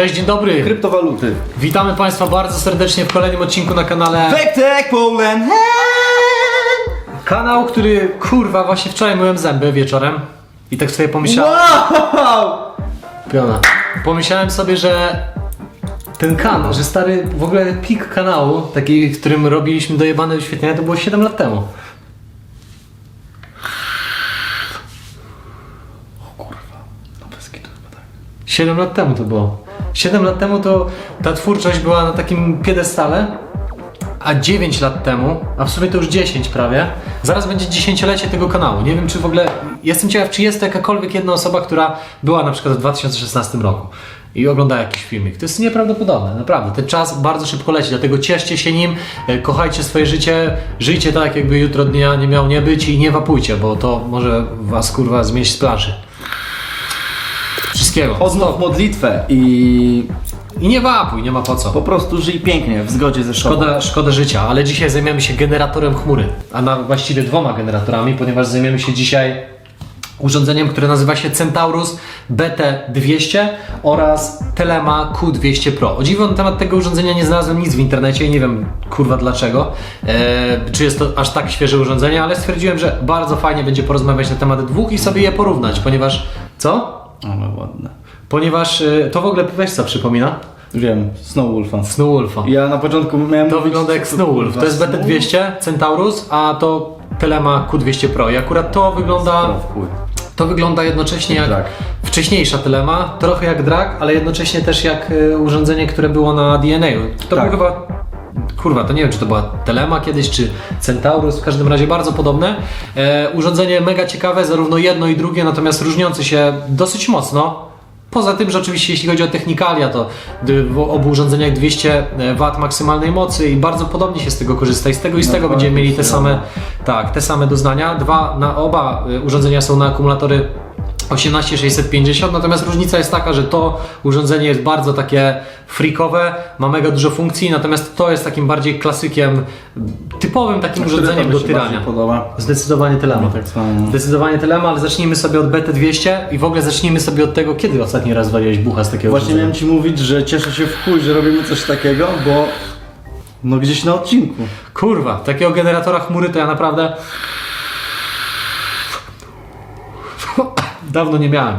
Cześć, dzień dobry. Kryptowaluty. Witamy Państwa bardzo serdecznie w kolejnym odcinku na kanale. Wektek Poland. Kanał, który kurwa właśnie wczoraj myłem zęby wieczorem. I tak sobie pomyślałem. Wow! Piona. Pomyślałem sobie, że ten kanał, że stary w ogóle pik kanału, taki, w którym robiliśmy dojebane wyświetlenia, to było 7 lat temu. No bez kitu chyba tak. 7 lat temu to było. 7 lat temu to ta twórczość była na takim piedestale, a 9 lat temu, a w sumie to już 10 prawie, zaraz będzie dziesięciolecie tego kanału. Nie wiem, czy w ogóle. Jestem ciekaw, czy jest to jakakolwiek jedna osoba, która była na przykład w 2016 roku i ogląda jakiś filmik. To jest nieprawdopodobne, naprawdę. Ten czas bardzo szybko leci, dlatego cieszcie się nim, e, kochajcie swoje życie, żyjcie tak, jakby jutro dnia nie miał nie być i nie wapujcie, bo to może was kurwa zmieść z planszy. Wszystkiego. Odnow modlitwę i I nie wapuj, nie ma po co. po prostu żyj pięknie, w zgodzie ze szkodą. Szkoda, szkoda życia, ale dzisiaj zajmiemy się generatorem chmury, a na właściwie dwoma generatorami, ponieważ zajmiemy się dzisiaj urządzeniem, które nazywa się Centaurus BT200 oraz Telema Q200 Pro. O dziwo na temat tego urządzenia nie znalazłem nic w internecie i nie wiem kurwa dlaczego, e, czy jest to aż tak świeże urządzenie, ale stwierdziłem, że bardzo fajnie będzie porozmawiać na temat dwóch i sobie je porównać, ponieważ co? Ale ładne. Ponieważ e, to w ogóle weź co przypomina? Wiem, Snowwolfa. Snowwolfa. Ja na początku miałem To wygląda jak co Snowwolf. To jest kurwa, BT200 Centaurus, a to Telema Q200 Pro. I akurat to wygląda, to wygląda jednocześnie jak Drag. wcześniejsza Telema, trochę jak drag, ale jednocześnie też jak e, urządzenie, które było na DNA. To Tak. był chyba Kurwa, to nie wiem, czy to była Telema kiedyś, czy Centaurus, w każdym razie bardzo podobne. E, urządzenie mega ciekawe, zarówno jedno i drugie, natomiast różniące się dosyć mocno. Poza tym, że oczywiście jeśli chodzi o technikalia, to w obu urządzeniach 200 W maksymalnej mocy i bardzo podobnie się z tego korzysta i z tego i z No, tego będziemy mieli te same, tak, te same doznania. Dwa, na oba y, urządzenia są na akumulatory 18650, natomiast różnica jest taka, że to urządzenie jest bardzo takie freakowe, ma mega dużo funkcji, natomiast to jest takim bardziej klasykiem, typowym takim Które urządzeniem do tyrania. podoba. Zdecydowanie Telema. Tak. Zdecydowanie Telema, ale zacznijmy sobie od BT200 i w ogóle zacznijmy sobie od tego, kiedy ostatni raz waliłeś bucha z takiego Właśnie urządzenia? miałem ci mówić, że cieszę się w chuj, że robimy coś takiego, bo no gdzieś na odcinku. Kurwa, takiego generatora chmury to ja naprawdę dawno nie miałem.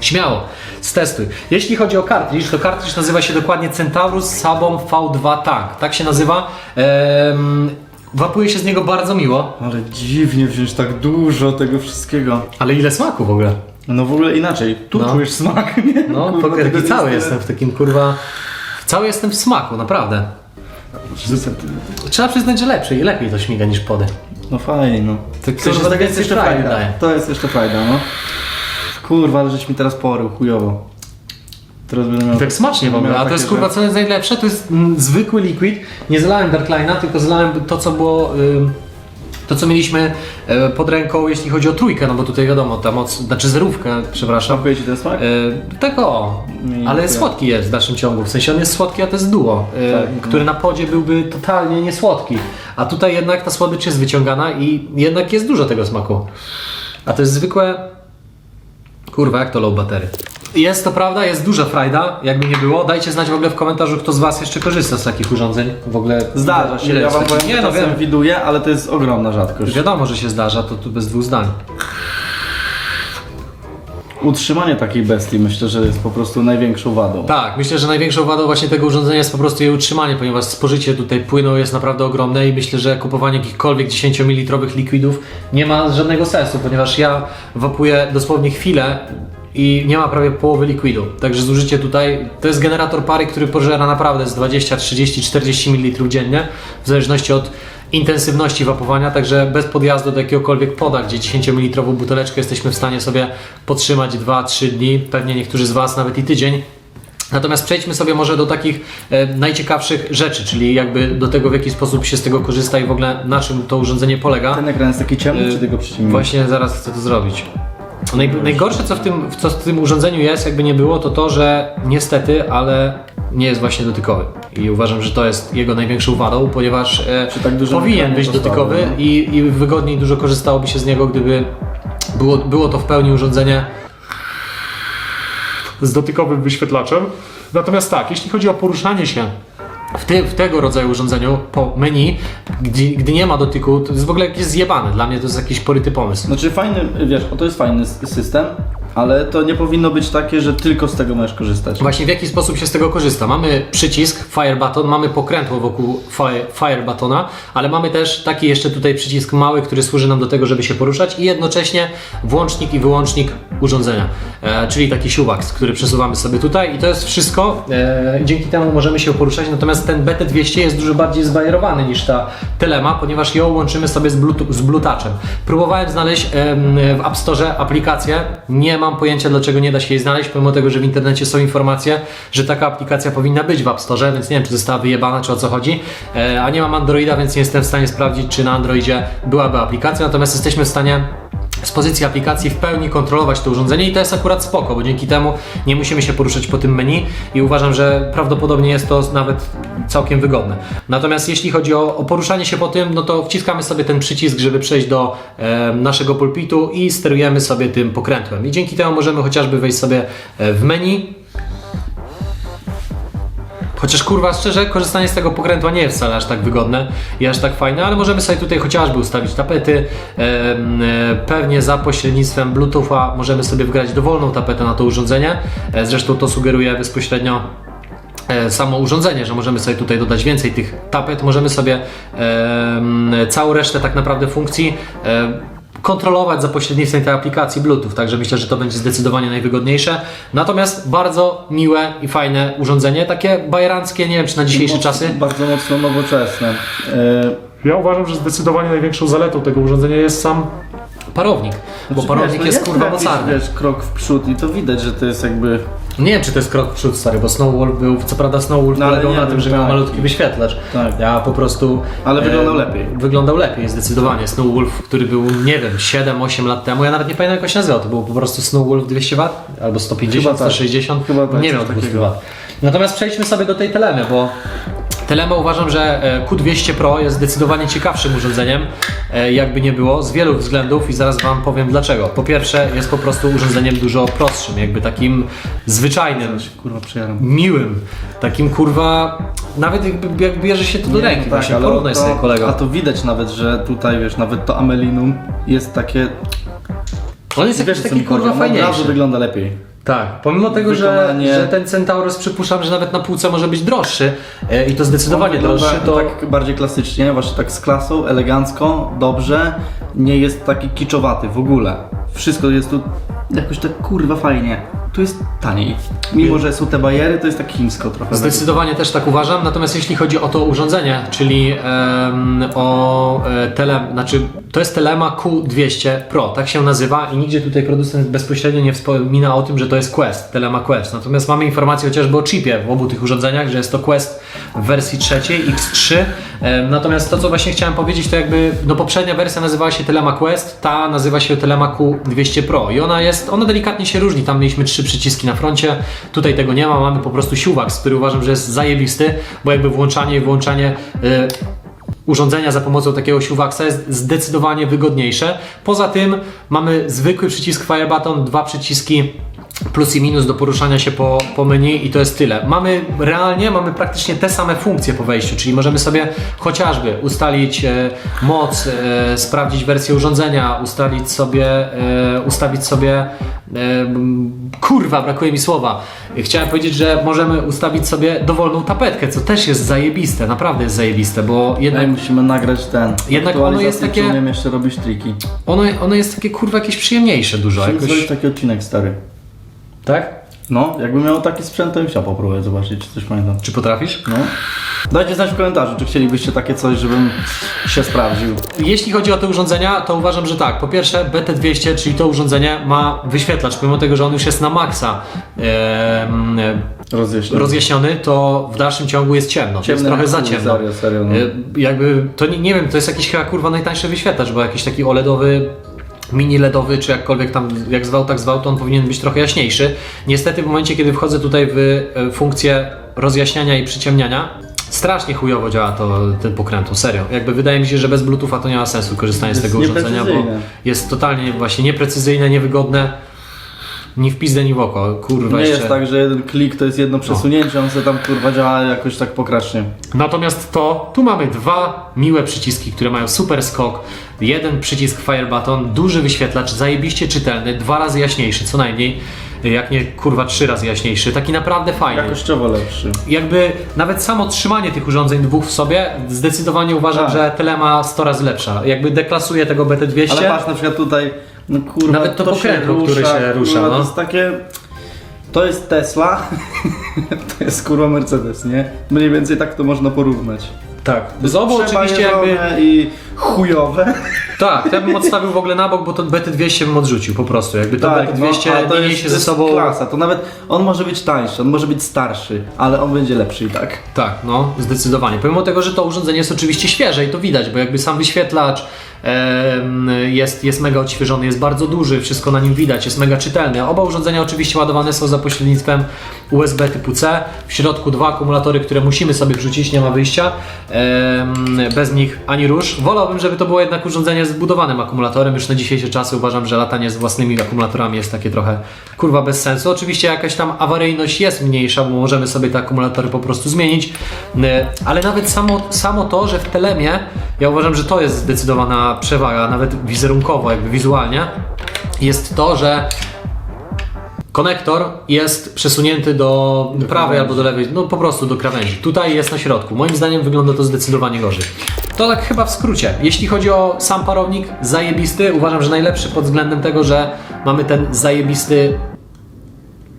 Śmiało, stestuj. Jeśli chodzi o kartridż, to kartridż nazywa się dokładnie Centaurus Sabom V2 Tank. Tak się nazywa. Ehm, wapuje się z niego bardzo miło. Ale dziwnie wziąć tak dużo tego wszystkiego. Ale ile smaku w ogóle? No w ogóle inaczej. Tu No. czujesz smak, nie? No, Kurwa, tego taki cały jest jestem w takim kurwa... Cały jestem w smaku, naprawdę. Trzeba przyznać, że lepszy i lepiej to śmiga niż pody. No fajnie, no. To Kurwa, kurwa tak jest jeszcze frajdy fajda. daje. To jest jeszcze fajda, no. Kurwa, ale żeś mi teraz porył, chujowo. Teraz będę miał... Tak smacznie w ogóle, a to jest kurwa że- co jest najlepsze, to jest mm, zwykły liquid. Nie zalałem Darkline'a, tylko zalałem to co było, ym, to co mieliśmy e, pod ręką, jeśli chodzi o trójkę, no bo tutaj wiadomo, ta moc, znaczy zerówkę, przepraszam. Smakuje ci ten smak? E, tak o, Mi ale nie słodki jest w dalszym ciągu, w sensie on jest słodki, a to jest duo, e, Tak, który na podzie byłby totalnie niesłodki. A tutaj jednak ta słodycz jest wyciągana i jednak jest dużo tego smaku. A to jest zwykłe, kurwa jak to low battery. Jest to prawda, jest duża frajda, jakby nie było. Dajcie znać w ogóle w komentarzu, kto z Was jeszcze korzysta z takich urządzeń. W ogóle Zdarza się, ile ja jest wam takich- powiem, Nie, no wiem. widuję, ale to jest ogromna rzadkość. Wiadomo, że się zdarza, to tu bez dwóch zdań. Utrzymanie takiej bestii myślę, że jest po prostu największą wadą. Tak, myślę, że największą wadą właśnie tego urządzenia jest po prostu jej utrzymanie, ponieważ spożycie tutaj płynu jest naprawdę ogromne i myślę, że kupowanie jakichkolwiek 10 ml liquidów nie ma żadnego sensu, ponieważ ja wapuję dosłownie chwilę i nie ma prawie połowy likwidu. Także zużycie tutaj to jest generator pary, który pożera naprawdę z 20, 30, 40 ml dziennie, w zależności od intensywności wapowania, także bez podjazdu do jakiegokolwiek poda, gdzie 10 ml buteleczkę jesteśmy w stanie sobie podtrzymać 2-3 dni, pewnie niektórzy z Was nawet i tydzień. Natomiast przejdźmy sobie może do takich e, najciekawszych rzeczy, czyli jakby do tego, w jaki sposób się z tego korzysta i w ogóle na czym to urządzenie polega. Ten ekran jest taki ciemny, Y, czy tego przyciemnienie? Właśnie zaraz chcę to zrobić. Naj, najgorsze, co w, tym, co w tym urządzeniu jest, jakby nie było, to to, że niestety, ale nie jest właśnie dotykowy. I uważam, że to jest jego największą wadą, ponieważ e, tak powinien być dotykowy no. i, i wygodniej dużo korzystałoby się z niego, gdyby było, było to w pełni urządzenie z dotykowym wyświetlaczem. Natomiast tak, jeśli chodzi o poruszanie się w, ty, w tego rodzaju urządzeniu po menu, gdy, gdy nie ma dotyku, to jest w ogóle jakieś zjebane. Dla mnie to jest jakiś poryty pomysł. Znaczy fajny, wiesz, to jest fajny system, ale to nie powinno być takie, że tylko z tego możesz korzystać. Właśnie w jaki sposób się z tego korzysta? Mamy przycisk Fire Button, mamy pokrętło wokół fire, fire Buttona, ale mamy też taki jeszcze tutaj przycisk mały, który służy nam do tego, żeby się poruszać i jednocześnie włącznik i wyłącznik urządzenia, e, czyli taki siuwaks, który przesuwamy sobie tutaj i to jest wszystko. E, dzięki temu możemy się poruszać, natomiast ten BT200 jest dużo bardziej zbajerowany niż ta Telema, ponieważ ją łączymy sobie z, bluetooth, z. Próbowałem znaleźć em, w App Store aplikację, nie mam pojęcia dlaczego nie da się jej znaleźć, pomimo tego, że w internecie są informacje, że taka aplikacja powinna być w App Store, więc nie wiem czy została wyjebana, czy o co chodzi, e, a nie mam Androida, więc nie jestem w stanie sprawdzić, czy na Androidzie byłaby aplikacja, natomiast jesteśmy w stanie z pozycji aplikacji w pełni kontrolować to urządzenie i to jest akurat spoko, bo dzięki temu nie musimy się poruszać po tym menu i uważam, że prawdopodobnie jest to nawet całkiem wygodne. Natomiast jeśli chodzi o, o poruszanie się po tym, no to wciskamy sobie ten przycisk, żeby przejść do e, naszego pulpitu i sterujemy sobie tym pokrętłem. I dzięki temu możemy chociażby wejść sobie e, w menu, Chociaż kurwa, szczerze, korzystanie z tego pokrętła nie jest wcale aż tak wygodne i aż tak fajne, ale możemy sobie tutaj chociażby ustawić tapety. e, pewnie za pośrednictwem Bluetootha możemy sobie wgrać dowolną tapetę na to urządzenie. E, zresztą to sugeruje bezpośrednio e, samo urządzenie, że możemy sobie tutaj dodać więcej tych tapet, możemy sobie em, całą resztę tak naprawdę funkcji em, kontrolować za pośrednictwem tej aplikacji Bluetooth, także myślę, że to będzie zdecydowanie najwygodniejsze. Natomiast bardzo miłe i fajne urządzenie, takie bajeranckie, nie wiem czy na dzisiejsze Moc- czasy. Bardzo mocno nowoczesne. E, Ja uważam, że zdecydowanie największą zaletą tego urządzenia jest sam Parownik, bo znaczy, parownik wiesz, no jest kurwa jakiś, mocarny. Wiesz, krok w przód i to widać, że to jest jakby... Nie wiem, czy to jest krok w przód, stary, bo Snowwolf był, co prawda Snowwolf No, polegał na wiem, tym, że miał tak. malutki wyświetlacz. Tak. Ja po prostu... Ale wyglądał lepiej. Wyglądał lepiej, zdecydowanie. Snowwolf, który był, nie wiem, 7-8 lat temu, ja nawet nie pamiętam jak on się nazywał, to był po prostu Snowwolf 200 W? Albo 150, Chyba tak. 160? Chyba tak, nie wiem, takiego. W. Natomiast przejdźmy sobie do tej telemy, bo Telema uważam, że e, Q200 Pro jest zdecydowanie ciekawszym urządzeniem, e, jakby nie było, z wielu względów i zaraz Wam powiem dlaczego. Po pierwsze, jest po prostu urządzeniem dużo prostszym, jakby takim zwyczajnym, Kurwa, miłym, takim kurwa, nawet jakby, jak bierze się to do Nie, ręki, no właśnie porównaj sobie kolego. A to widać nawet, że tutaj, wiesz, nawet to amelinum jest takie... On jest co taki kurwa on od razu fajniejszy. wygląda lepiej. Tak, pomimo tego, że, Wykonanie- że ten Centaurus przypuszczam, że nawet na półce może być droższy e, i to zdecydowanie droższy, to... tak bardziej klasycznie, właśnie tak z klasą, elegancko, dobrze, nie jest taki kiczowaty w ogóle. Wszystko jest tu jakoś tak kurwa fajnie. Tu jest taniej. Mimo, że są te bariery, to jest tak chińsko trochę. Zdecydowanie też tak uważam, natomiast jeśli chodzi o to urządzenie, czyli em, o e, tele, znaczy to jest Telema Q200 Pro, tak się nazywa i nigdzie tutaj producent bezpośrednio nie wspomina o tym, że to jest Quest, Telema Quest. Natomiast mamy informację chociażby o chipie w obu tych urządzeniach, że jest to Quest w wersji trzeciej X3. Em, natomiast to, co właśnie chciałem powiedzieć, to jakby no poprzednia wersja nazywała się Telema Quest, ta nazywa się Telema Q200 Pro i ona jest, ona delikatnie się różni, tam mieliśmy trzy przyciski na froncie, tutaj tego nie ma, mamy po prostu siuwaks, który uważam, że jest zajebisty, bo jakby włączanie i wyłączanie y, urządzenia za pomocą takiego siuwaksa jest zdecydowanie wygodniejsze. Poza tym mamy zwykły przycisk Fire Button, dwa przyciski plus i minus do poruszania się po, po menu i to jest tyle. Mamy realnie, mamy praktycznie te same funkcje po wejściu, czyli możemy sobie chociażby ustalić e, moc, e, sprawdzić wersję urządzenia, ustalić sobie, e, ustawić sobie e, kurwa, brakuje mi słowa. Chciałem powiedzieć, że możemy ustawić sobie dowolną tapetkę, co też jest zajebiste, naprawdę jest zajebiste, bo jednak Ej, musimy nagrać ten. Jednak ono jest takie- umiem jeszcze robić triki. ono, ono jest takie kurwa jakieś przyjemniejsze dużo Musimy jakoś. zrobić taki odcinek stary. Tak? No, jakbym miał taki sprzęt, to bym chciał popróbować zobaczyć, czy coś pamiętam. Czy potrafisz? No. Dajcie znać w komentarzu, czy chcielibyście takie coś, żebym się sprawdził. Jeśli chodzi o te urządzenia, to uważam, że tak. Po pierwsze, BT200, czyli to urządzenie, ma wyświetlacz, pomimo tego, że on już jest na maksa em, Rozjaśnię. rozjaśniony, to w dalszym ciągu jest ciemno. jest Ciemne trochę za chuj, ciemno. serio, serio, no. E, Jakby, to nie, nie wiem, to jest jakiś chyba kurwa najtańszy wyświetlacz, bo jakiś taki OLEDowy mini LEDowy, czy jakkolwiek tam, jak zwał, tak zwał, to on powinien być trochę jaśniejszy. Niestety w momencie, kiedy wchodzę tutaj w e, funkcję rozjaśniania i przyciemniania, strasznie chujowo działa to, ten pokrętło, serio. Jakby wydaje mi się, że bez Bluetootha to nie ma sensu korzystanie z tego urządzenia, bo jest totalnie właśnie nieprecyzyjne, niewygodne. Ni w pizdę, ni w oko. Kurwa, Nie jeszcze. jest tak, że jeden klik to jest jedno przesunięcie, on sobie tam kurwa działa jakoś tak pokracznie. Natomiast to, tu mamy dwa miłe przyciski, które mają super skok. Jeden przycisk Fire Button, duży wyświetlacz, zajebiście czytelny, dwa razy jaśniejszy co najmniej, jak nie kurwa trzy razy jaśniejszy. Taki naprawdę fajny. Jakościowo lepszy. Jakby nawet samo trzymanie tych urządzeń dwóch w sobie, zdecydowanie uważam, Tak. że Telema 100 razy lepsza. Jakby deklasuje tego BT200. Ale patrz na przykład tutaj, no kurwa, Nawet to pokrętło, które się rusza, kurwa, no. To jest takie... To jest Tesla, to jest kurwa Mercedes, nie? Mniej więcej tak to można porównać. Tak. Z obu oczywiście jakby... I chujowe. Tak, ja bym odstawił w ogóle na bok, bo to BT200 bym odrzucił po prostu. Jakby to Tak, BT200 no, to jest, to ze jest sobą... klasa, to nawet on może być tańszy, on może być starszy, ale on będzie lepszy i tak. Tak, no, zdecydowanie. Pomimo tego, że to urządzenie jest oczywiście świeże i to widać, bo jakby sam wyświetlacz jest, jest mega odświeżony, jest bardzo duży, wszystko na nim widać, jest mega czytelny. Oba urządzenia oczywiście ładowane są za pośrednictwem USB typu C. W środku dwa akumulatory, które musimy sobie wrzucić, nie ma wyjścia. Bez nich ani rusz. Wolałbym, żeby to było jednak urządzenie z budowanym akumulatorem. Już na dzisiejsze czasy uważam, że latanie z własnymi akumulatorami jest takie trochę kurwa bez sensu. Oczywiście jakaś tam awaryjność jest mniejsza, bo możemy sobie te akumulatory po prostu zmienić. E, Ale nawet samo, samo to, że w Telemie, ja uważam, że to jest zdecydowana przewaga, nawet wizerunkowo, jakby wizualnie, jest to, że Konektor jest przesunięty do, prawej albo do lewej, no po prostu do krawędzi. Tutaj jest na środku. Moim zdaniem wygląda to zdecydowanie gorzej. To tak chyba w skrócie. Jeśli chodzi o sam parownik, zajebisty. Uważam, że najlepszy pod względem tego, że mamy ten zajebisty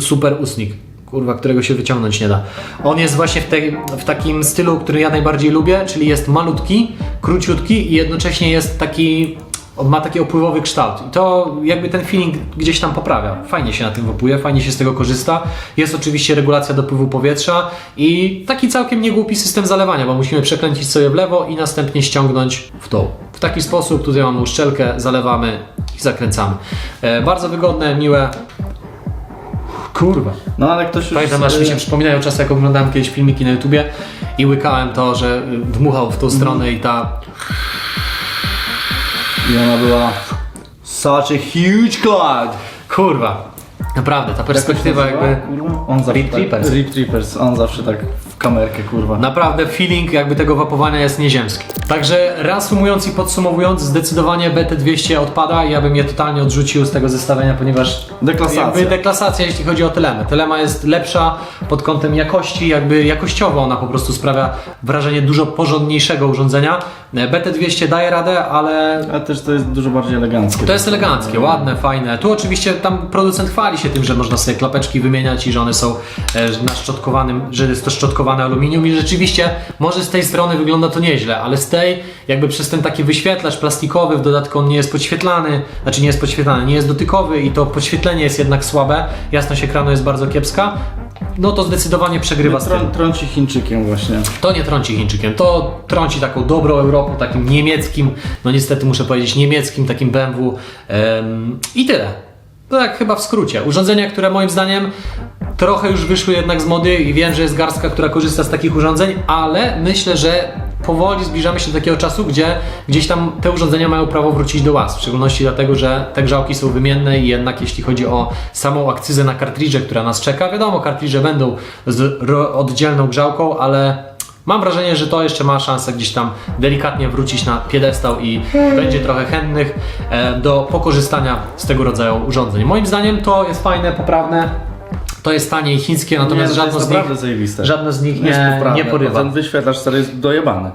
super usnik. Kurwa, którego się wyciągnąć nie da. On jest właśnie w, tej, w takim stylu, który ja najbardziej lubię, czyli jest malutki, króciutki i jednocześnie jest taki. Ma taki opływowy kształt. I to jakby ten feeling gdzieś tam poprawia. Fajnie się na tym wopuje, fajnie się z tego korzysta. Jest oczywiście regulacja dopływu powietrza i taki całkiem niegłupi system zalewania, bo musimy przekręcić sobie w lewo i następnie ściągnąć w dół. W taki sposób tutaj mamy uszczelkę, zalewamy i zakręcamy. E, bardzo wygodne, miłe. Kurwa. No ale ktoś już... Pamiętam, aż mi się przypominają czasy, jak oglądałem kiedyś filmiki na YouTubie i łykałem to, że dmuchał w tą stronę i ta... I ona była... Such a huge cloud! Kurwa. Naprawdę, ta perspektywa jakby... On zawsze Rip tak, Trippers. Rip Trippers, on zawsze tak w kamerkę, kurwa. Naprawdę feeling jakby tego wapowania jest nieziemski. Także reasumując i podsumowując, zdecydowanie BT200 odpada i ja bym je totalnie odrzucił z tego zestawienia, ponieważ Deklasacja. jakby deklasacja jeśli chodzi o Telemę. Telema jest lepsza pod kątem jakości, jakby jakościowo ona po prostu sprawia wrażenie dużo porządniejszego urządzenia. BT200 daje radę, ale Ale też to jest dużo bardziej eleganckie. To jest eleganckie, ładne, fajne. Tu oczywiście tam producent chwali się tym, że można sobie klapeczki wymieniać i że one są e, na szczotkowanym, że jest to szczotkowane aluminium i rzeczywiście może z tej strony wygląda to nieźle, ale z tej jakby przez ten taki wyświetlacz plastikowy w dodatku on nie jest podświetlany, znaczy nie jest podświetlany, nie jest dotykowy i to podświetlenie jest jednak słabe, jasność ekranu jest bardzo kiepska, no to zdecydowanie przegrywa z tym. Trą, trąci Chińczykiem właśnie. To nie trąci Chińczykiem, to trąci taką dobrą Europą, takim niemieckim, no niestety muszę powiedzieć niemieckim, takim BMW em, i tyle. Tak chyba w skrócie. Urządzenia, które moim zdaniem trochę już wyszły jednak z mody i wiem, że jest garstka, która korzysta z takich urządzeń, ale myślę, że powoli zbliżamy się do takiego czasu, gdzie gdzieś tam te urządzenia mają prawo wrócić do łaz. W szczególności dlatego, że te grzałki są wymienne i jednak jeśli chodzi o samą akcyzę na kartridże, która nas czeka, wiadomo, kartridże będą z oddzielną grzałką, ale Mam wrażenie, że to jeszcze ma szansę gdzieś tam delikatnie wrócić na piedestał i będzie trochę chętnych e, do pokorzystania z tego rodzaju urządzeń. Moim zdaniem to jest fajne, poprawne. To jest tanie i chińskie, natomiast nie, żadne, z nich, naprawdę zajebiste. żadne z nich nie, nie porywa. Ten wyświetlacz stary jest dojebany.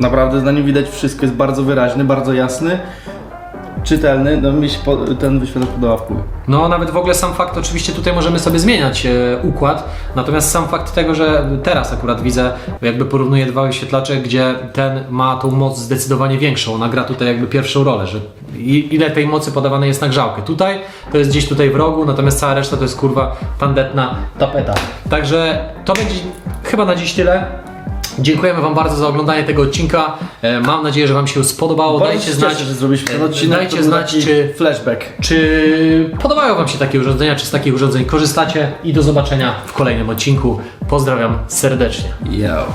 Naprawdę na nim widać wszystko, jest bardzo wyraźny, bardzo jasny, czytelny. No mi się po, ten wyświetlacz podoba w. No, nawet w ogóle sam fakt, oczywiście tutaj możemy sobie zmieniać e, układ, natomiast sam fakt tego, że teraz akurat widzę, jakby porównuję dwa wyświetlacze, gdzie ten ma tą moc zdecydowanie większą, ona gra tutaj jakby pierwszą rolę, że i- ile tej mocy podawanej jest na grzałkę. Tutaj to jest gdzieś tutaj w rogu, natomiast cała reszta to jest kurwa tandetna tapeta. Także to będzie chyba na dziś tyle. Dziękujemy Wam bardzo za oglądanie tego odcinka. E, Mam nadzieję, że Wam się spodobało. Bardzo Dajcie się znać, cieszę, że zrobiliśmy ten odcinek. dajcie to był znać, taki czy Flashback. czy podobają Wam się takie urządzenia, czy z takich urządzeń korzystacie i do zobaczenia w kolejnym odcinku. Pozdrawiam serdecznie. Yo.